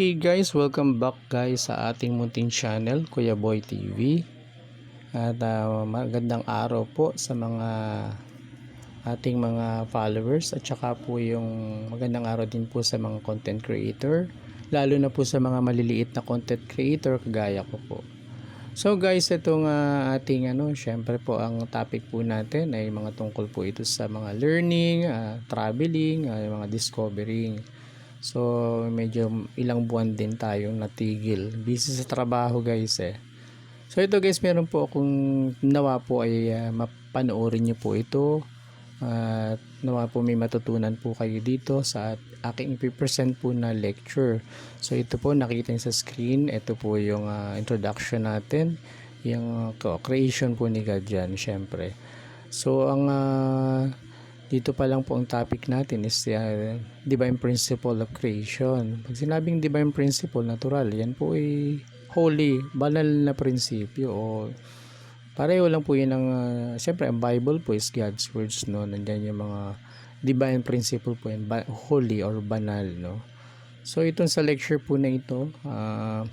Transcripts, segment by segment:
Okay guys, welcome back guys sa ating munting channel, Kuya Boy TV. At ah, magandang araw po sa mga ating mga followers at saka po yung magandang araw din po sa mga content creator. Lalo na po sa mga maliliit na content creator kagaya ko po. So guys, itong ah, ating ano, syempre po ang topic po natin ay mga tungkol po ito sa mga learning, ah, traveling, ah, mga discovering. So, medyo ilang buwan din tayong natigil. Busy sa trabaho guys eh. So, ito guys, meron po akong nawa po ay uh, mapanoorin nyo po ito. At nawa po may matutunan po kayo dito sa aking ipipresent po na lecture. So, ito po nakita nyo sa screen. Ito po yung ah, introduction natin. Yung uh, creation po ni God dyan, syempre. So, ang ah, dito pa lang po ang topic natin is uh, divine principle of creation. Pag sinabing divine principle, natural, yan po ay holy, banal na prinsipyo o pareho lang po yun ang, uh, siyempre ang Bible po is God's words, no? Nandiyan yung mga divine principle po yan, ba- holy or banal, no? So, itong sa lecture po na ito, uh,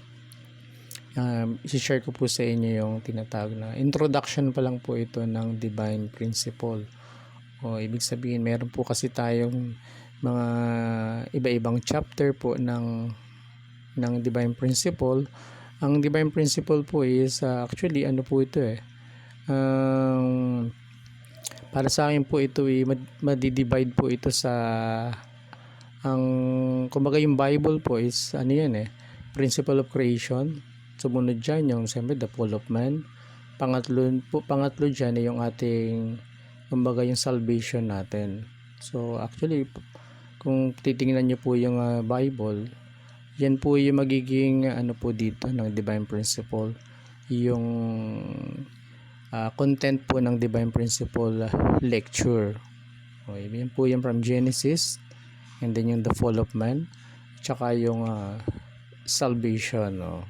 um, share ko po sa inyo yung tinatawag na introduction pa lang po ito ng divine principle. O ibig sabihin, meron po kasi tayong mga iba-ibang chapter po ng ng divine principle. Ang divine principle po is uh, actually ano po ito eh. Um, para sa akin po ito mad- madi-divide po ito sa ang kumbaga yung Bible po is ano yan eh principle of creation sumunod dyan yung siyempre the fall of man pangatlo po pangatlo dyan yung ating kumbaga yung salvation natin. So actually kung titingnan niyo po yung uh, Bible, yan po yung magiging ano po dito ng divine principle, yung uh, content po ng divine principle uh, lecture. Okay, yan po yung from Genesis and then yung the fall of man, tsaka yung uh, salvation. No?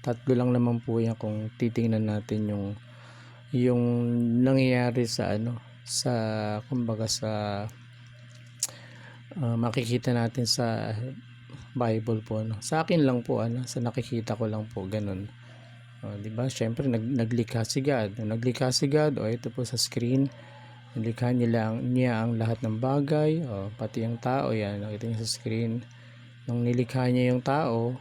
Tatlo lang naman po yan kung titingnan natin yung yung nangyayari sa ano sa kumbaga sa uh, makikita natin sa Bible po no. Sa akin lang po ano, sa nakikita ko lang po ganun. Uh, 'di ba? Syempre nag naglikha si God. Naglikha si God, o oh, ito po sa screen, nilikha ang, niya ang lahat ng bagay, oh, pati yung tao, yan, nakita niyo sa screen. Nung nilikha niya yung tao,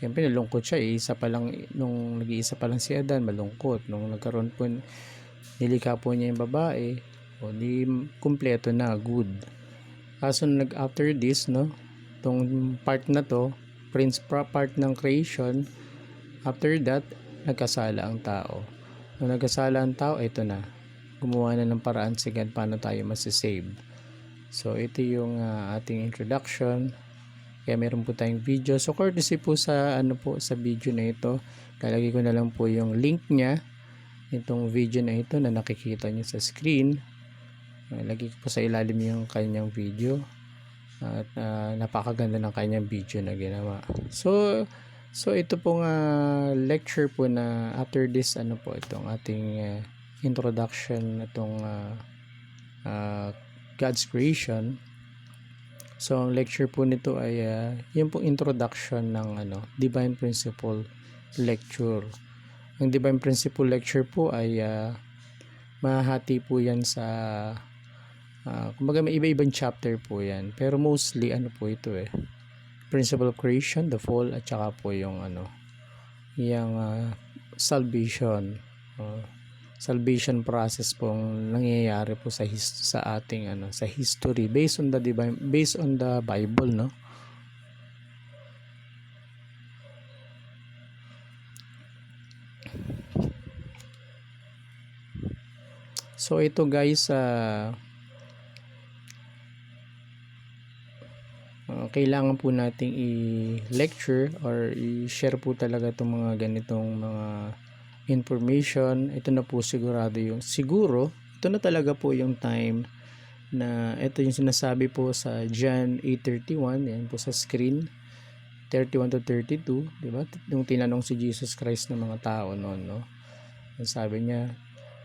Siyempre nalungkot siya, eh. isa pa lang nung nag-iisa pa lang si Adan, malungkot. Nung nagkaroon po nilikha po niya yung babae, o di kumpleto na, good. Kaso nag after this, no, tong part na to, prince part ng creation, after that, nagkasala ang tao. Nung nagkasala ang tao, ito na. Gumawa na ng paraan si God paano tayo masisave. So, ito yung uh, ating introduction kaya meron po tayong video. So courtesy po sa ano po sa video na ito, lalagay ko na lang po yung link niya itong video na ito na nakikita niyo sa screen. Lagay ko po sa ilalim yung kanyang video. At uh, napakaganda ng kanyang video na ginawa. So so ito pong uh, lecture po na after this ano po itong ating uh, introduction itong uh, uh, God's creation So, ang lecture po nito ay uh, yun po introduction ng ano, Divine Principle lecture. Ang Divine Principle lecture po ay uh, mahati po yan sa uh, kumbaga may iba-ibang chapter po yan. Pero mostly ano po ito eh. Principle of Creation, the Fall, at saka po yung ano, yung uh, salvation. Uh, salvation process pong nangyayari po sa his, sa ating ano sa history. Based on the divine based on the Bible no? So ito guys uh, uh, kailangan po nating i-lecture or i-share po talaga itong mga ganitong mga information, ito na po sigurado yung siguro, ito na talaga po yung time na ito yung sinasabi po sa John 8:31, yan po sa screen. 31 to 32, di ba? Yung tinanong si Jesus Christ ng mga tao noon, no? Sabi niya,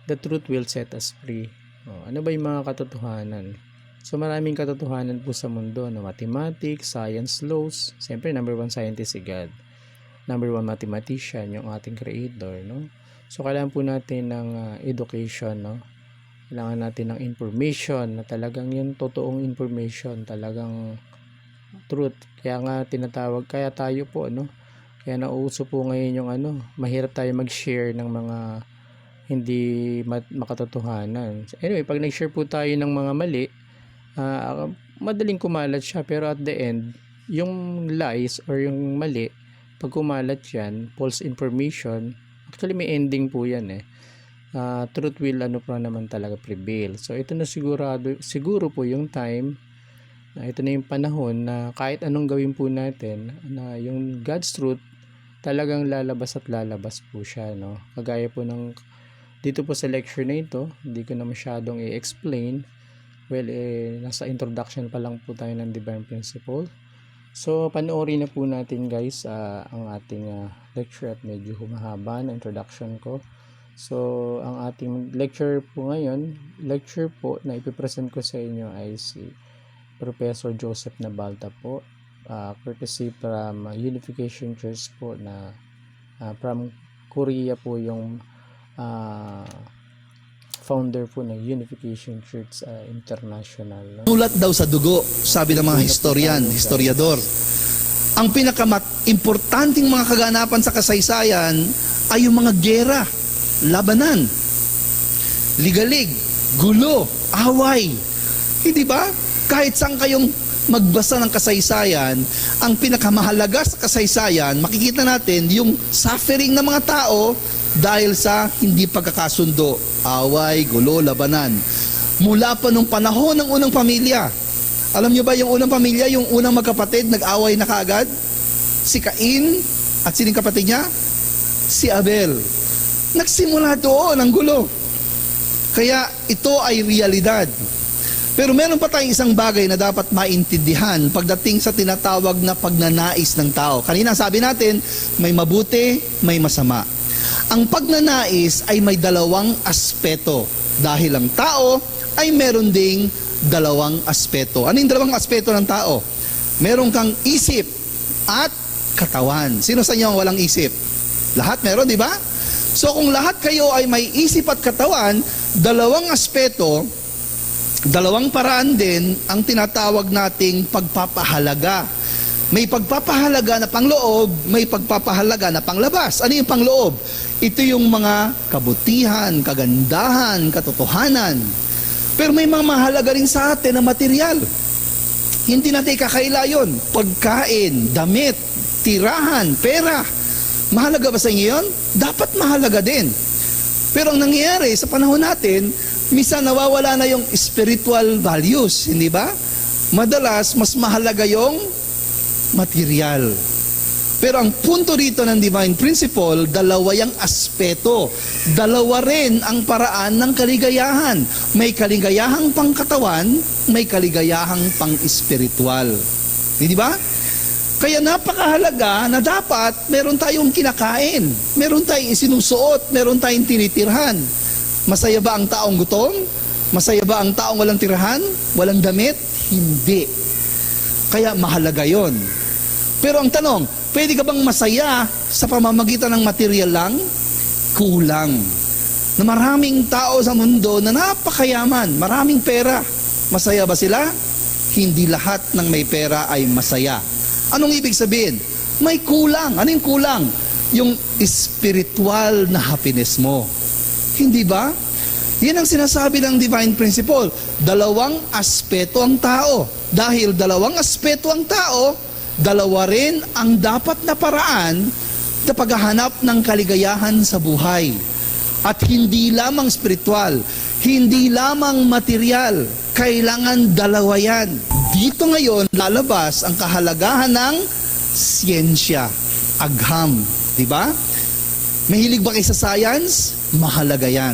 the truth will set us free. Oh, ano ba yung mga katotohanan? So maraming katotohanan po sa mundo, no? mathematics, science laws, siyempre number one scientist si God. Number one mathematician, yung ating creator, no? So kailangan po natin ng ah, education, no? Kailangan natin ng information na talagang yung totoong information, talagang truth. Kaya nga tinatawag, kaya tayo po, no? Kaya nauuso po ngayon yung ano, mahirap tayo mag-share ng mga hindi makatotohanan. Anyway, pag nag-share po tayo ng mga mali, ah, madaling kumalat siya. Pero at the end, yung lies or yung mali, pag kumalat yan, false information, actually may ending po yan eh. Ah, truth will ano pa naman talaga prevail. So ito na sigurado, siguro po yung time na ito na yung panahon na kahit anong gawin po natin na yung God's truth talagang lalabas at lalabas po siya no kagaya po ng dito po sa lecture na ito hindi ko na masyadong i-explain well eh nasa introduction pa lang po tayo ng divine principle so panoorin na po natin guys ah, ang ating ah, lecture at medyo humahaba na introduction ko. So ang ating lecture po ngayon lecture po na ipipresent ko sa inyo ay si Professor Joseph Nabalta po uh, courtesy from uh, Unification Church po na uh, from Korea po yung uh, founder po ng Unification Church uh, International. No? Daw sa dugo, sabi ng mga historian, historiador. Ang pinaka-importanting mga kaganapan sa kasaysayan ay yung mga gera, labanan, ligalig, gulo, away. Hindi ba? Kahit saan kayong magbasa ng kasaysayan, ang pinakamahalaga sa kasaysayan, makikita natin yung suffering ng mga tao dahil sa hindi pagkakasundo, away, gulo, labanan. Mula pa nung panahon ng unang pamilya. Alam niyo ba yung unang pamilya, yung unang magkapatid, nag-away na kaagad? Si Cain at sining kapatid niya? Si Abel. Nagsimula doon ang gulo. Kaya ito ay realidad. Pero meron pa tayong isang bagay na dapat maintindihan pagdating sa tinatawag na pagnanais ng tao. Kanina sabi natin, may mabuti, may masama. Ang pagnanais ay may dalawang aspeto. Dahil ang tao ay meron ding dalawang aspeto. Ano yung dalawang aspeto ng tao? Meron kang isip at katawan. Sino sa inyo ang walang isip? Lahat meron, di ba? So kung lahat kayo ay may isip at katawan, dalawang aspeto, dalawang paraan din ang tinatawag nating pagpapahalaga. May pagpapahalaga na pangloob, may pagpapahalaga na panglabas. Ano yung pangloob? Ito yung mga kabutihan, kagandahan, katotohanan. Pero may mga mahalaga rin sa atin na material. Hindi natin kakaila yun. Pagkain, damit, tirahan, pera. Mahalaga ba sa inyo yun? Dapat mahalaga din. Pero ang nangyayari sa panahon natin, misa nawawala na yung spiritual values, hindi ba? Madalas, mas mahalaga yung material. Pero ang punto rito ng divine principle, dalawa yung aspeto. Dalawa rin ang paraan ng kaligayahan. May kaligayahang pangkatawan, may kaligayahang pang-espiritual. Hindi ba? Kaya napakahalaga na dapat meron tayong kinakain, meron tayong isinusuot, meron tayong tinitirhan. Masaya ba ang taong gutom? Masaya ba ang taong walang tirahan? Walang damit? Hindi. Kaya mahalaga yon. Pero ang tanong, pwede ka bang masaya sa pamamagitan ng material lang? Kulang. Na maraming tao sa mundo na napakayaman, maraming pera. Masaya ba sila? Hindi lahat ng may pera ay masaya. Anong ibig sabihin? May kulang. Ano yung kulang? Yung spiritual na happiness mo. Hindi ba? Yan ang sinasabi ng divine principle. Dalawang aspeto ang tao. Dahil dalawang aspeto ang tao, dalawa rin ang dapat na paraan na paghahanap ng kaligayahan sa buhay. At hindi lamang spiritual, hindi lamang material, kailangan dalawa yan. Dito ngayon lalabas ang kahalagahan ng siyensya, agham, di ba? Mahilig ba kayo sa science? Mahalaga yan.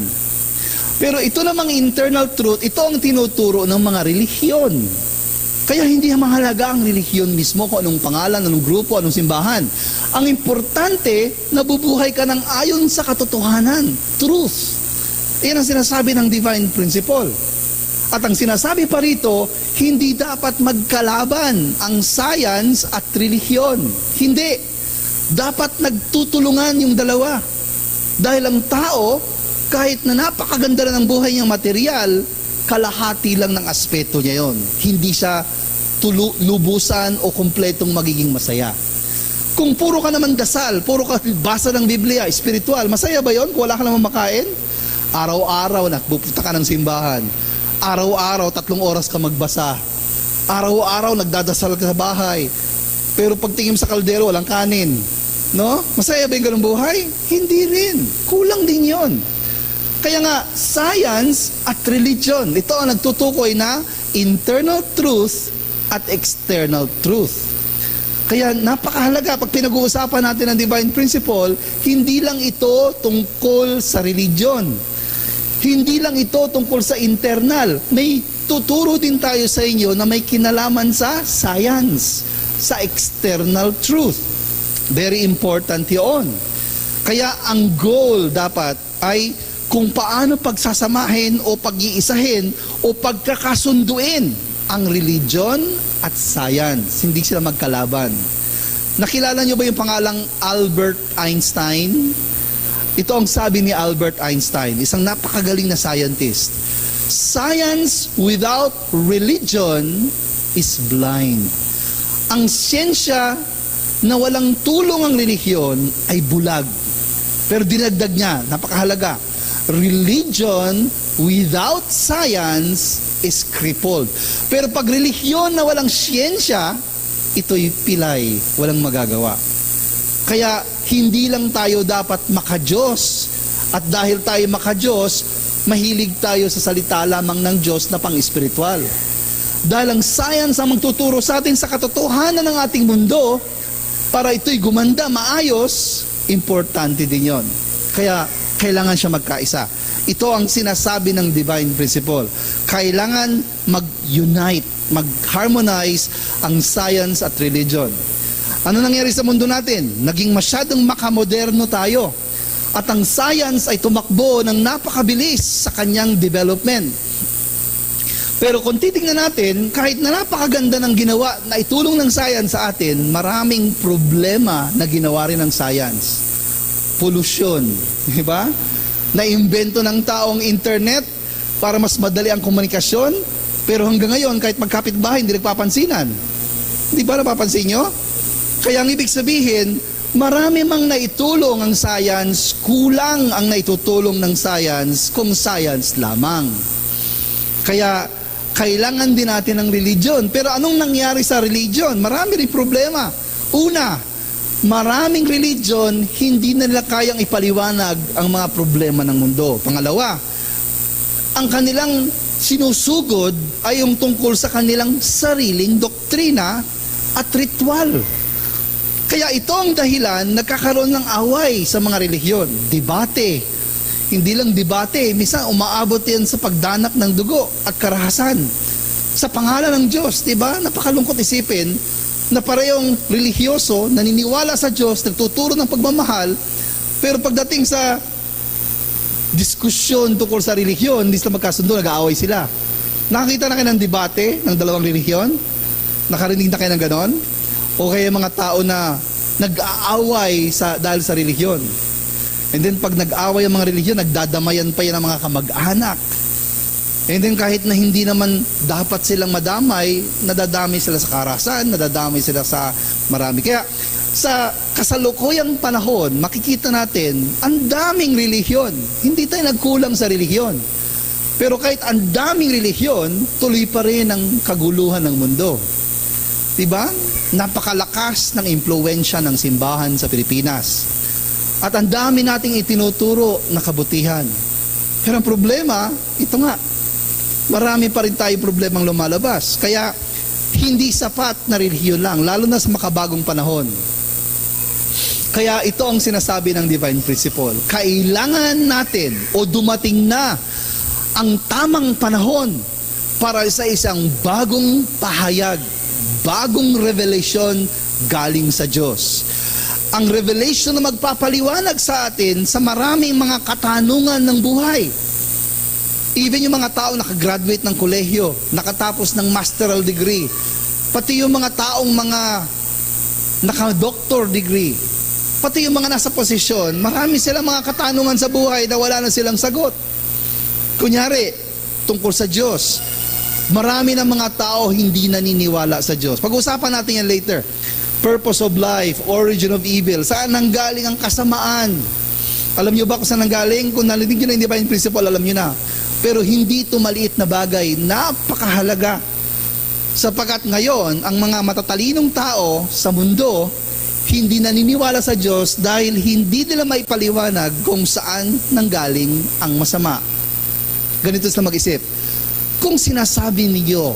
Pero ito namang internal truth, ito ang tinuturo ng mga relihiyon. Kaya hindi mahalaga ang relihiyon mismo kung anong pangalan, anong grupo, anong simbahan. Ang importante, nabubuhay ka ng ayon sa katotohanan, truth. Yan ang sinasabi ng divine principle. At ang sinasabi pa rito, hindi dapat magkalaban ang science at relihiyon. Hindi. Dapat nagtutulungan yung dalawa. Dahil ang tao, kahit na napakaganda na ng buhay niyang material, kalahati lang ng aspeto niya yon. Hindi siya tulu- lubusan o kumpletong magiging masaya. Kung puro ka naman dasal, puro ka basa ng Biblia, spiritual, masaya ba yon kung wala ka naman makain? Araw-araw nagpupunta ka ng simbahan. Araw-araw, tatlong oras ka magbasa. Araw-araw, nagdadasal ka sa bahay. Pero pagtingin sa kaldero, walang kanin. No? Masaya ba yung ganung buhay? Hindi rin. Kulang din yon. Kaya nga, science at religion, ito ang nagtutukoy na internal truth at external truth. Kaya napakahalaga pag pinag-uusapan natin ang divine principle, hindi lang ito tungkol sa religion. Hindi lang ito tungkol sa internal. May tuturo din tayo sa inyo na may kinalaman sa science, sa external truth. Very important yun. Kaya ang goal dapat ay kung paano pagsasamahin o pag-iisahin o pagkakasunduin ang religion at science. Hindi sila magkalaban. Nakilala niyo ba yung pangalang Albert Einstein? Ito ang sabi ni Albert Einstein, isang napakagaling na scientist. Science without religion is blind. Ang siyensya na walang tulong ang relihiyon ay bulag. Pero dinagdag niya, napakahalaga. Religion without science is crippled. Pero pag relihiyon na walang siyensya, ito'y pilay, walang magagawa. Kaya hindi lang tayo dapat makajos. At dahil tayo makajos, mahilig tayo sa salita lamang ng Diyos na pang-espiritual. Dahil ang science ang magtuturo sa atin sa katotohanan ng ating mundo, para ito'y gumanda, maayos, importante din yon. Kaya kailangan siya magkaisa. Ito ang sinasabi ng divine principle. Kailangan mag-unite, mag-harmonize ang science at religion. Ano nangyari sa mundo natin? Naging masyadong makamoderno tayo. At ang science ay tumakbo ng napakabilis sa kanyang development. Pero kung titingnan natin, kahit na napakaganda ng ginawa na itulong ng science sa atin, maraming problema na ginawa rin ng science. Pollution, di ba? Naimbento ng taong internet para mas madali ang komunikasyon, pero hanggang ngayon, kahit magkapit-bahay, hindi nagpapansinan. Di ba napapansin nyo? Kaya ang ibig sabihin, marami mang naitulong ang science, kulang ang naitutulong ng science kung science lamang. Kaya kailangan din natin ng religion. Pero anong nangyari sa religion? Marami rin problema. Una, maraming religion, hindi na nila kayang ipaliwanag ang mga problema ng mundo. Pangalawa, ang kanilang sinusugod ay yung tungkol sa kanilang sariling doktrina at ritual. Kaya ito ang dahilan nagkakaroon ng away sa mga relihiyon. Debate. Hindi lang debate, minsan umaabot yan sa pagdanak ng dugo at karahasan. Sa pangalan ng Diyos, di ba? Napakalungkot isipin na parehong religyoso, naniniwala sa Diyos, nagtuturo ng pagmamahal, pero pagdating sa diskusyon tungkol sa relihiyon, hindi sila magkasundo, nag-aaway sila. Nakakita na kayo ng debate ng dalawang relihiyon? Nakarinig na kayo ng ganon? O kaya mga tao na nag-aaway sa, dahil sa relihiyon? And then pag nag-away ang mga relihiyon, nagdadamayan pa yan ang mga kamag-anak. And then kahit na hindi naman dapat silang madamay, nadadamay sila sa karasan, nadadamay sila sa marami. Kaya sa kasalukuyang panahon, makikita natin, ang daming relihiyon. Hindi tayo nagkulang sa relihiyon. Pero kahit ang daming relihiyon, tuloy pa rin ang kaguluhan ng mundo. Diba? Napakalakas ng impluensya ng simbahan sa Pilipinas. At ang dami nating itinuturo na kabutihan. Pero ang problema, ito nga, marami pa rin tayong problemang lumalabas. Kaya, hindi sapat na relihiyon lang, lalo na sa makabagong panahon. Kaya ito ang sinasabi ng divine principle. Kailangan natin o dumating na ang tamang panahon para sa isang bagong pahayag, bagong revelation galing sa Diyos. Ang revelation na magpapaliwanag sa atin sa maraming mga katanungan ng buhay. Even yung mga tao nakagraduate ng kolehiyo, nakatapos ng masteral degree, pati yung mga taong mga naka-doctor degree, pati yung mga nasa posisyon, marami silang mga katanungan sa buhay na wala na silang sagot. Kunyari, tungkol sa Diyos, marami ng mga tao hindi naniniwala sa Diyos. Pag-usapan natin yan later. Purpose of life, origin of evil, saan nanggaling ang kasamaan? Alam niyo ba kung saan nanggaling? Kung narinig niyo na yung divine principle, alam niyo na. Pero hindi ito maliit na bagay, napakahalaga. Sapagkat ngayon, ang mga matatalinong tao sa mundo, hindi naniniwala sa Diyos dahil hindi nila maipaliwanag kung saan nanggaling ang masama. Ganito sila mag-isip. Kung sinasabi niyo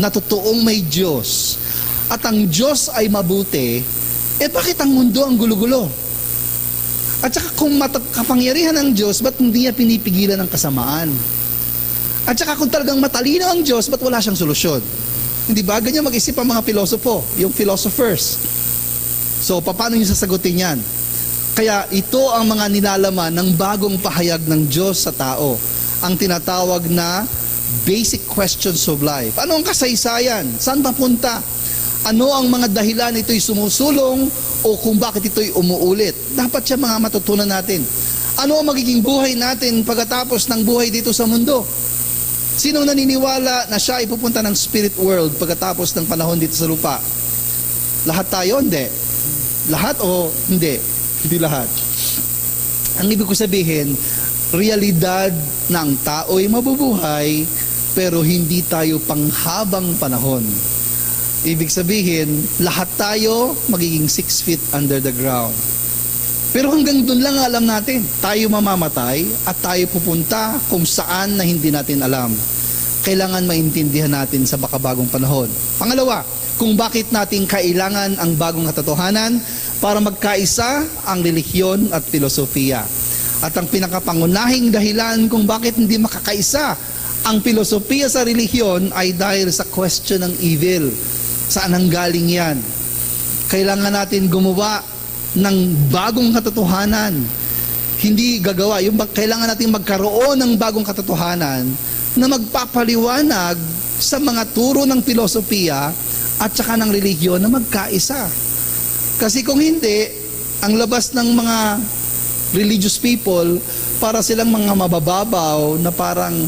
na totoong may Diyos at ang Diyos ay mabuti, eh bakit ang mundo ang gulo-gulo? At saka kung kapangyarihan ng Diyos, ba't hindi niya pinipigilan ang kasamaan? At saka kung talagang matalino ang Diyos, ba't wala siyang solusyon? Hindi ba? Ganyan mag-isip ang mga pilosopo, yung philosophers. So, paano niyo sasagutin yan? Kaya ito ang mga nilalaman ng bagong pahayag ng Diyos sa tao. Ang tinatawag na basic questions of life. Ano ang kasaysayan? Saan papunta? Ano ang mga dahilan ito'y sumusulong o kung bakit ito'y umuulit? Dapat siya mga matutunan natin. Ano ang magiging buhay natin pagkatapos ng buhay dito sa mundo? Sino naniniwala na siya ay pupunta ng spirit world pagkatapos ng panahon dito sa lupa? Lahat tayo? Hindi. Lahat o hindi? Hindi lahat. Ang ibig ko sabihin, realidad ng tao ay mabubuhay pero hindi tayo panghabang panahon. Ibig sabihin, lahat tayo magiging six feet under the ground. Pero hanggang doon lang ang alam natin. Tayo mamamatay at tayo pupunta kung saan na hindi natin alam. Kailangan maintindihan natin sa bakabagong panahon. Pangalawa, kung bakit natin kailangan ang bagong katotohanan para magkaisa ang relihiyon at filosofiya. At ang pinakapangunahing dahilan kung bakit hindi makakaisa ang filosofiya sa relihiyon ay dahil sa question ng evil. Saan ang galing yan? Kailangan natin gumawa ng bagong katotohanan. Hindi gagawa. Yung kailangan natin magkaroon ng bagong katotohanan na magpapaliwanag sa mga turo ng filosofiya at saka ng relihiyon na magkaisa. Kasi kung hindi, ang labas ng mga religious people para silang mga mabababaw na parang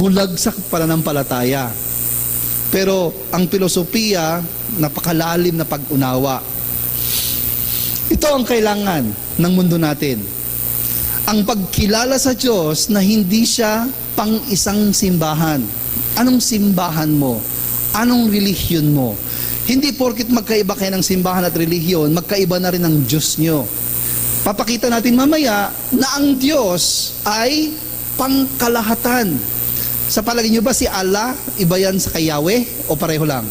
bulag sa pananampalataya. Pero ang filosofiya, napakalalim na pag-unawa. Ito ang kailangan ng mundo natin. Ang pagkilala sa Diyos na hindi siya pang isang simbahan. Anong simbahan mo? Anong relihiyon mo? Hindi porkit magkaiba kayo ng simbahan at relihiyon, magkaiba na rin ang Diyos nyo. Papakita natin mamaya na ang Diyos ay pangkalahatan. Sa palagay nyo ba si Allah, iba yan sa kay Yahweh o pareho lang?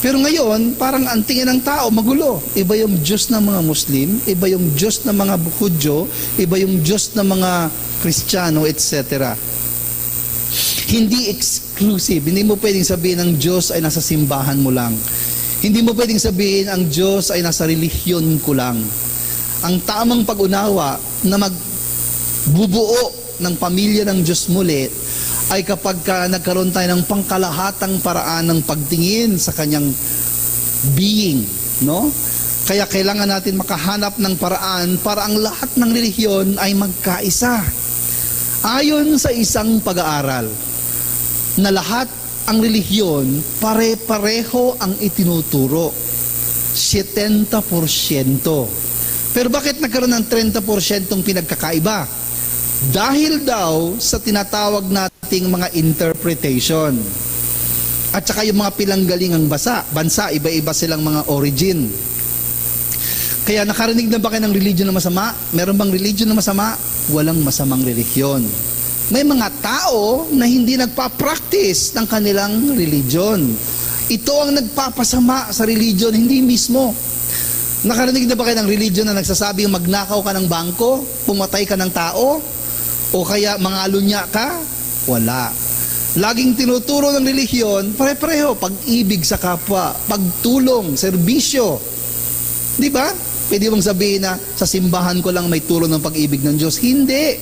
Pero ngayon, parang ang tingin ng tao, magulo. Iba yung Diyos ng mga Muslim, iba yung Diyos ng mga Hudyo, iba yung Diyos ng mga Kristiyano, etc. Hindi exclusive. Hindi mo pwedeng sabihin ang Diyos ay nasa simbahan mo lang. Hindi mo pwedeng sabihin ang Diyos ay nasa relihiyon ko lang. Ang tamang pag-unawa na magbubuo ng pamilya ng Diyos muli ay kapag ka nagkaroon tayo ng pangkalahatang paraan ng pagtingin sa kanyang being, no? Kaya kailangan natin makahanap ng paraan para ang lahat ng relihiyon ay magkaisa. Ayon sa isang pag-aaral, na lahat ang relihiyon pare-pareho ang itinuturo. 70%. Pero bakit nagkaroon ng 30% pinagkakaiba? Dahil daw sa tinatawag nating mga interpretation. At saka yung mga pilanggalingang basa, bansa, iba-iba silang mga origin. Kaya nakarinig na ba kayo ng religion na masama? Meron bang religion na masama? Walang masamang relihiyon. May mga tao na hindi nagpa-practice ng kanilang religion. Ito ang nagpapasama sa religion, hindi mismo. Nakarinig na ba kayo ng religion na nagsasabing magnakaw ka ng bangko, pumatay ka ng tao, o kaya mangalunya ka? Wala. Laging tinuturo ng relihiyon, pare-pareho, pag-ibig sa kapwa, pagtulong, serbisyo. Di ba? Pwede bang sabihin na sa simbahan ko lang may turo ng pag-ibig ng Diyos? Hindi.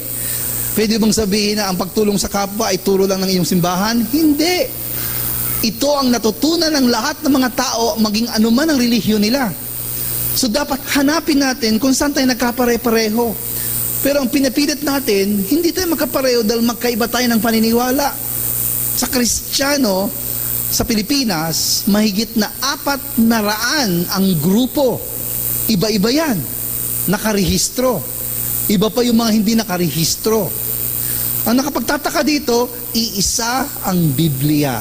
Pwede bang sabihin na ang pagtulong sa kapwa ay turo lang ng iyong simbahan? Hindi. Ito ang natutunan ng lahat ng mga tao, maging anuman ang relihiyon nila. So dapat hanapin natin kung saan tayo nagkapare-pareho. Pero ang pinapilit natin, hindi tayo magkapareho dahil magkaiba tayo ng paniniwala. Sa Kristiyano, sa Pilipinas, mahigit na apat na raan ang grupo. Iba-iba yan. Nakarehistro. Iba pa yung mga hindi nakarehistro. Ang nakapagtataka dito, iisa ang Biblia.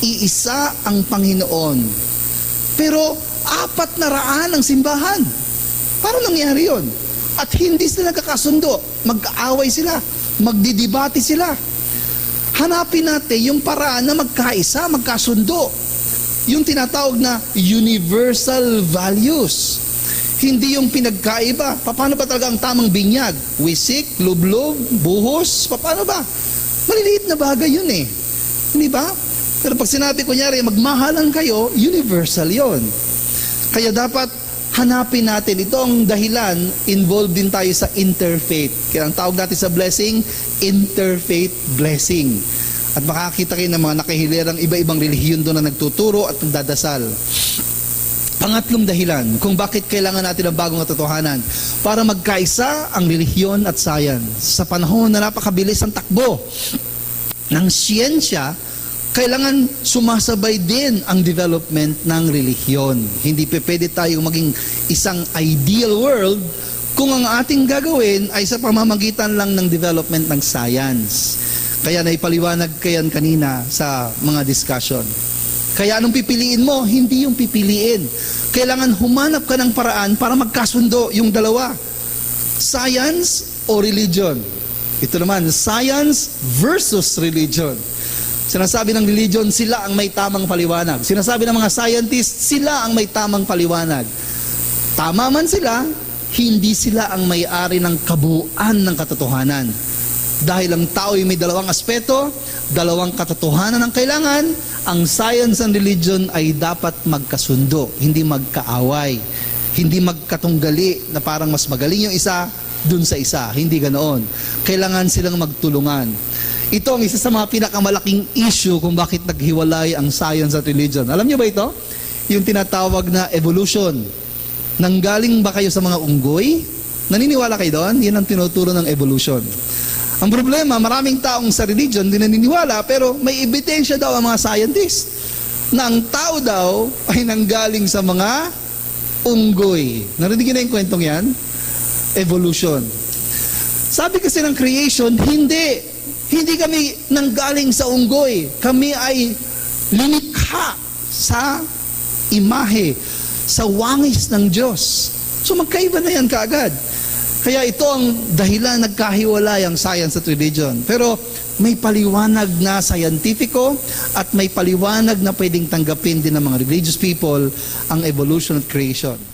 Iisa ang Panginoon. Pero apat na raan ang simbahan. Paano nangyari yon? At hindi sila nagkakasundo. Mag-aaway sila. Magdidibati sila. Hanapin natin yung paraan na magkaisa, magkasundo. Yung tinatawag na universal values. Hindi yung pinagkaiba. Paano ba talaga ang tamang binyag? Wisik, lublob, buhos? Paano ba? Maliliit na bagay yun eh. Hindi ba? Pero pag sinabi ko nyari, magmahalan kayo, universal yon. Kaya dapat hanapin natin ito ang dahilan involved din tayo sa interfaith. Kaya ang tawag natin sa blessing, interfaith blessing. At makakita kayo ng mga nakahilirang iba-ibang relihiyon doon na nagtuturo at nagdadasal. Pangatlong dahilan kung bakit kailangan natin ng bagong katotohanan para magkaisa ang relihiyon at science. Sa panahon na napakabilis ang takbo ng siyensya, kailangan sumasabay din ang development ng relihiyon. Hindi pe pwede tayong maging isang ideal world kung ang ating gagawin ay sa pamamagitan lang ng development ng science. Kaya naipaliwanag kayan kanina sa mga discussion. Kaya anong pipiliin mo? Hindi yung pipiliin. Kailangan humanap ka ng paraan para magkasundo yung dalawa. Science o religion? Ito naman, science versus religion. Sinasabi ng religion, sila ang may tamang paliwanag. Sinasabi ng mga scientists, sila ang may tamang paliwanag. Tama man sila, hindi sila ang may-ari ng kabuuan ng katotohanan. Dahil ang tao ay may dalawang aspeto, dalawang katotohanan ang kailangan, ang science and religion ay dapat magkasundo, hindi magkaaway, hindi magkatunggali na parang mas magaling yung isa dun sa isa. Hindi ganoon. Kailangan silang magtulungan. Ito ang isa sa mga pinakamalaking issue kung bakit naghiwalay ang science at religion. Alam niyo ba ito? Yung tinatawag na evolution. Nanggaling ba kayo sa mga unggoy? Naniniwala kayo doon? Yan ang tinuturo ng evolution. Ang problema, maraming taong sa religion din naniniwala pero may ebidensya daw ang mga scientist na ang tao daw ay nanggaling sa mga unggoy. Narinig na yung kwentong yan? Evolution. Sabi kasi ng creation, hindi. Hindi kami nanggaling sa unggoy. Kami ay linikha sa imahe, sa wangis ng Diyos. So magkaiba na yan kaagad. Kaya ito ang dahilan nagkahiwalay ang science at religion. Pero may paliwanag na scientifico at may paliwanag na pwedeng tanggapin din ng mga religious people ang evolution at creation.